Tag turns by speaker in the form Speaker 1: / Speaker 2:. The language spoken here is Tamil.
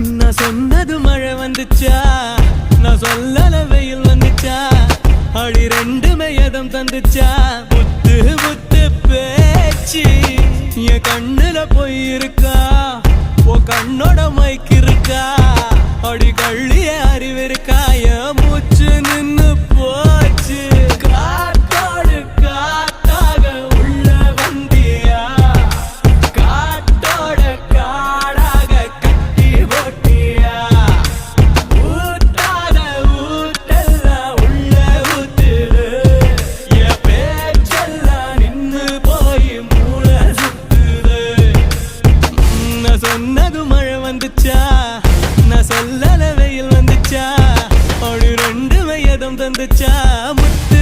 Speaker 1: நான் சொன்னது மழை வந்துச்சா? நான் சொல்லல வெயில் வந்துச்சா? அடி ரெண்டுமே எதம் தந்துச்சா? முத்து முத்து பேச்சு. என் கண்ணுல போய் இருக்கா ஓ கண்ணோட மைக்கு இருக்கா? வந்துச்சா? நான் சொல்லல வெயில் வந்துச்சா? அவளு ரெண்டு வயதும் தந்துச்சா? முத்து